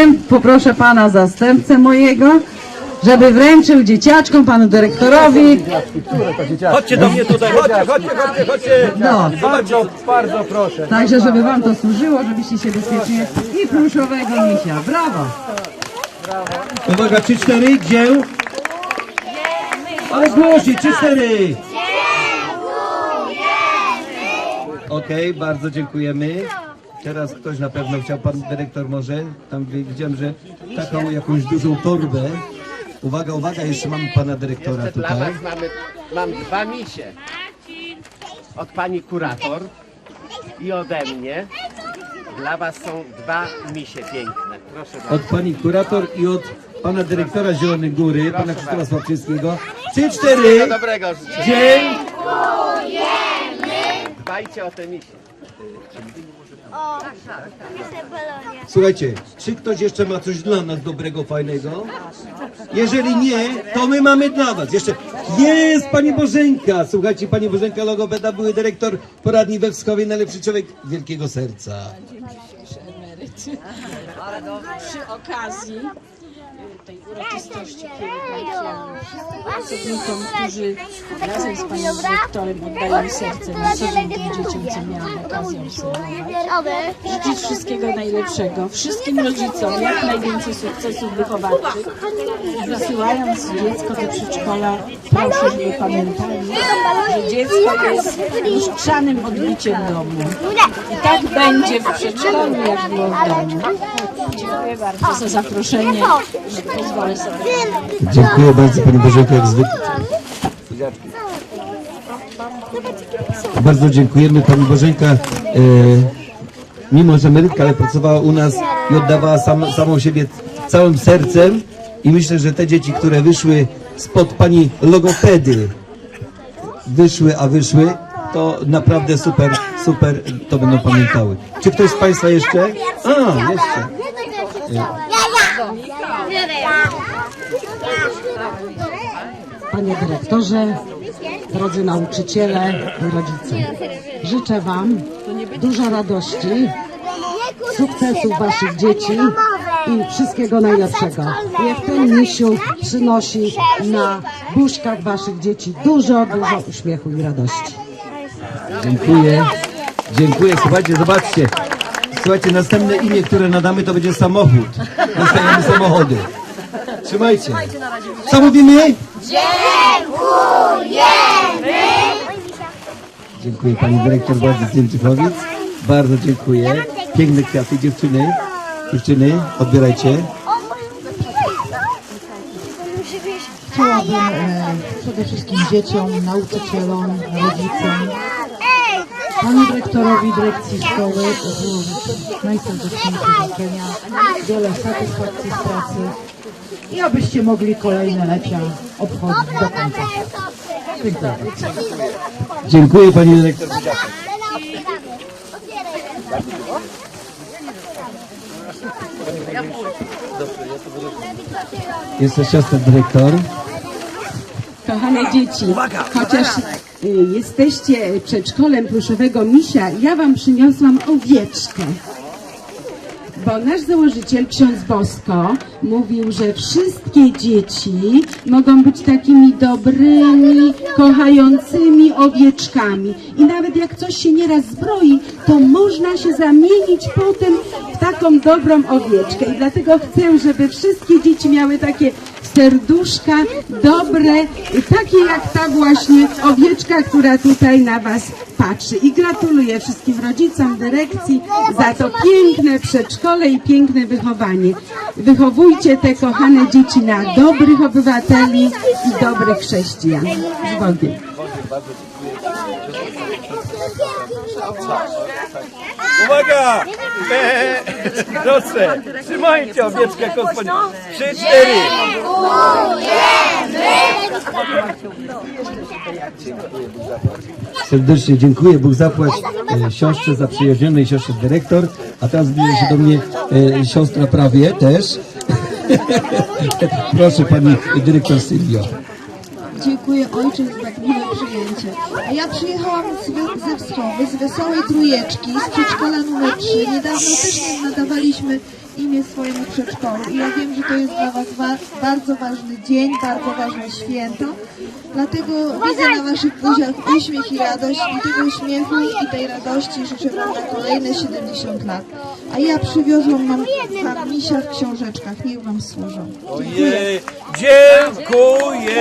Zastęp, poproszę pana zastępcę mojego, żeby wręczył dzieciaczkom, panu dyrektorowi. Chodźcie do mnie tutaj, chodźcie, chodźcie, chodźcie, chodźcie. No, Bardzo, bardzo proszę. także żeby wam to służyło, żebyście się bezpiecznie i pluszowego misia. Brawo! Uwaga, 3-4, gdzie? Ale głośniej, 3-4. Okej, bardzo dziękujemy. Teraz ktoś na pewno chciał, pan dyrektor może, tam wi- widziałem, że taką jakąś dużą torbę. Uwaga, uwaga, jeszcze mamy pana dyrektora Dla tutaj. was mamy, mam dwa misie. Od pani kurator i ode mnie. Dla was są dwa misie piękne. Proszę bardzo. Od pani kurator i od pana dyrektora Zielonej Góry, pana Krzysztofa Sławczyńskiego. 3-4, Dobrego życzę. dzień. Dbajcie o te misie. Słuchajcie, czy ktoś jeszcze ma coś dla nas dobrego, fajnego? Jeżeli nie, to my mamy dla was. Jeszcze jest Pani Bożenka. Słuchajcie, Pani Bożenka Logopeda, były dyrektor poradni we Wschowie, najlepszy człowiek wielkiego serca. przy okazji tej uroczystości pielęgnacja pracownikom, którzy razem z panem dyrektorem oddają serce tym dzieciom, co miałam okazję obserwować. Życzyć wszystkiego najlepszego, wszystkim rodzicom jak najwięcej sukcesów wychowawczych. Wysyłając dziecko do przedszkola, proszę, żeby pamiętali, że dziecko jest lustrzanym odbiciem domu. I tak będzie w przedszkolu, jak było w domu. Dziękuję bardzo. Za zaproszenie. Dziękuję bardzo Pani Bożenko, jak zwykle. Bardzo dziękujemy Pani Bożenka. E, mimo, że emerytka, ale pracowała u nas i oddawała sam, samą siebie całym sercem. I myślę, że te dzieci, które wyszły spod Pani logopedy, wyszły, a wyszły, to naprawdę super, super to będą pamiętały. Czy ktoś z Państwa jeszcze? A, jeszcze. Panie dyrektorze, drodzy nauczyciele rodzice, życzę Wam dużo radości, sukcesów Waszych dzieci i wszystkiego najlepszego. Niech ten misiu przynosi na buźkach Waszych dzieci dużo, dużo uśmiechu i radości. Dziękuję. Dziękuję. Słuchajcie, zobaczcie. Słuchajcie, następne imię, które nadamy, to będzie samochód. Dostajemy samochody. Trzymajcie. Co mówimy? Dziękujemy. Dziękuję pani dyrektor bardzo z Jędrzychowic. Bardzo dziękuję. Piękne kwiaty, dziewczyny. Dziewczyny, odbierajcie. Chciałabym e, przede wszystkim dzieciom, nauczycielom, rodzicom, panu dyrektorowi dyrekcji szkoły złożyć najserdeczniejsze życzenia, wiele satysfakcji z pracy i abyście mogli kolejne lecia obchodzić do końca. Dziękuję. Dziękuję pani dyrektor. Jest to siostra dyrektor. Kochane dzieci, chociaż y, jesteście przedszkolem pluszowego misia, ja wam przyniosłam owieczkę. Bo nasz założyciel, ksiądz Bosko, mówił, że wszystkie dzieci mogą być takimi dobrymi, kochającymi owieczkami. I nawet jak coś się nieraz zbroi, to można się zamienić potem w taką dobrą owieczkę. I dlatego chcę, żeby wszystkie dzieci miały takie serduszka dobre, takie jak ta właśnie owieczka, która tutaj na Was patrzy. I gratuluję wszystkim rodzicom, dyrekcji za to piękne przedszkole i piękne wychowanie. Wychowujcie te kochane dzieci na dobrych obywateli i dobrych chrześcijan. Z Bogiem. Uwaga! Eee, proszę, trzymajcie owieczkę gospodzie. Trzy, cztery. Serdecznie dziękuję. Bóg zapłać e, siostrze za przyjaźnionej siostrze dyrektor. A teraz zbliża się do mnie e, siostra prawie też. Proszę pani dyrektor Sylwio. Dziękuję ojcze za tak miłe przyjęcie. Ja przyjechałam z, ze Wschowy, z Wesołej Trójeczki, z przedszkola numer 3. Niedawno też nadawaliśmy imię swojemu przedszkolu. I ja wiem, że to jest dla Was wa- bardzo ważny dzień, bardzo ważne święto. Dlatego widzę na Waszych buziach uśmiech i radość i tego uśmiechu i tej radości życzę Wam na kolejne 70 lat. A ja przywiozłam Wam, misia w książeczkach. Niech Wam służą. Ojej, dziękujemy.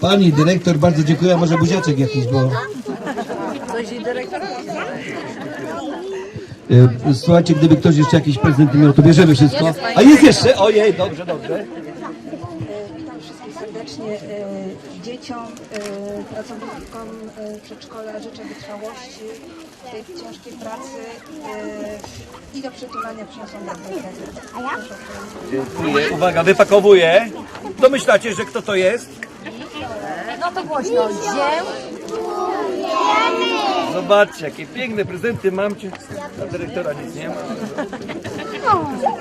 Pani dyrektor, bardzo dziękuję. A Może buziaczek jakiś, bo... E, Słuchajcie, gdyby ktoś jeszcze jakiś prezent miał, to bierzemy wszystko. A jest jeszcze? Ojej, dobrze, dobrze. Witam wszystkich serdecznie. e, Dzieciom, e, pracownikom e, przedszkola życzę wytrwałości w tej ciężkiej pracy e, i do przytulania przyniosłam dobry prezent. Proszę o Dziękuję. Uwaga, wypakowuję. Domyślacie, że kto to jest? No to głośno. Dzieł. Zobaczcie, jakie piękne prezenty mam. Cię. A dyrektora nic nie ma.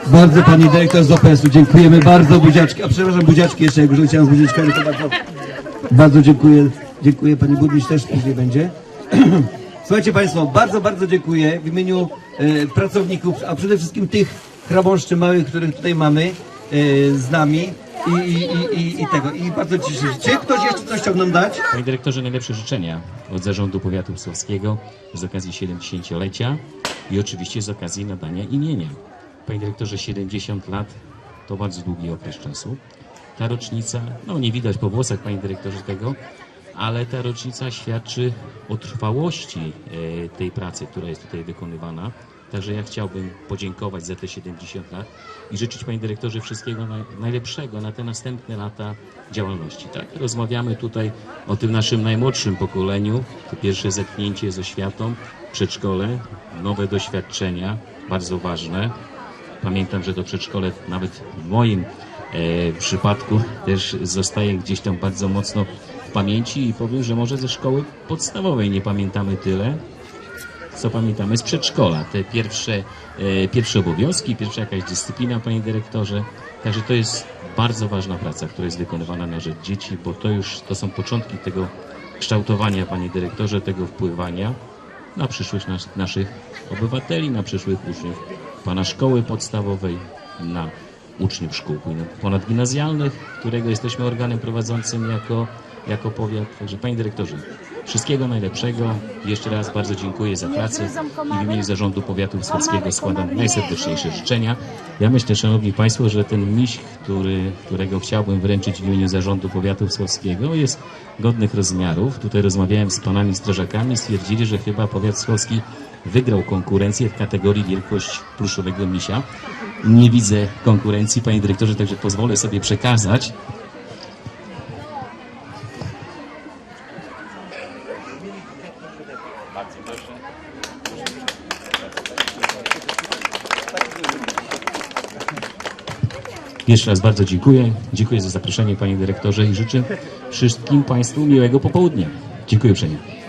Bardzo pani dyrektor z OPS-u, dziękujemy bardzo buziaczki. A przepraszam, buziaczki jeszcze, jak już chciałem z buziaczkami, to bardzo, bardzo dziękuję. Dziękuję pani burmistrz też później będzie. Słuchajcie państwo, bardzo, bardzo dziękuję w imieniu e, pracowników, a przede wszystkim tych chrabąszczy małych, których tutaj mamy e, z nami i, i, i, i, tego. I bardzo cieszę się. Czy ktoś jeszcze coś chciał nam dać? Panie dyrektorze, najlepsze życzenia od Zarządu Powiatu Psowskiego z okazji 70-lecia i oczywiście z okazji nadania imienia. Panie dyrektorze, 70 lat to bardzo długi okres czasu. Ta rocznica, no nie widać po włosach, panie dyrektorze, tego, ale ta rocznica świadczy o trwałości e, tej pracy, która jest tutaj wykonywana. Także ja chciałbym podziękować za te 70 lat i życzyć Panie Dyrektorze wszystkiego naj, najlepszego na te następne lata działalności. Tak? Rozmawiamy tutaj o tym naszym najmłodszym pokoleniu, to pierwsze zetknięcie z oświatą, przedszkole, nowe doświadczenia, bardzo ważne. Pamiętam, że to przedszkole nawet w moim e, przypadku też zostaje gdzieś tam bardzo mocno w pamięci i powiem, że może ze szkoły podstawowej nie pamiętamy tyle, co pamiętamy z przedszkola. Te pierwsze, e, pierwsze obowiązki, pierwsza jakaś dyscyplina, panie dyrektorze. Także to jest bardzo ważna praca, która jest wykonywana na rzecz dzieci, bo to już to są początki tego kształtowania, panie dyrektorze, tego wpływania na przyszłość nas, naszych obywateli, na przyszłych uczniów pana szkoły podstawowej, na uczniów szkół ponadgimnazjalnych, którego jesteśmy organem prowadzącym jako, jako powiat. Także panie dyrektorze, wszystkiego najlepszego. Jeszcze raz bardzo dziękuję za pracę i w imieniu Zarządu Powiatu Wschodzkiego składam najserdeczniejsze życzenia. Ja myślę, szanowni państwo, że ten miś, który, którego chciałbym wręczyć w imieniu Zarządu Powiatu Wschodzkiego jest godnych rozmiarów. Tutaj rozmawiałem z panami strażakami, stwierdzili, że chyba powiat wschodzki wygrał konkurencję w kategorii wielkość pluszowego misia. Nie widzę konkurencji, panie dyrektorze, także pozwolę sobie przekazać. Jeszcze raz bardzo dziękuję. Dziękuję za zaproszenie, panie dyrektorze, i życzę wszystkim państwu miłego popołudnia. Dziękuję uprzejmie.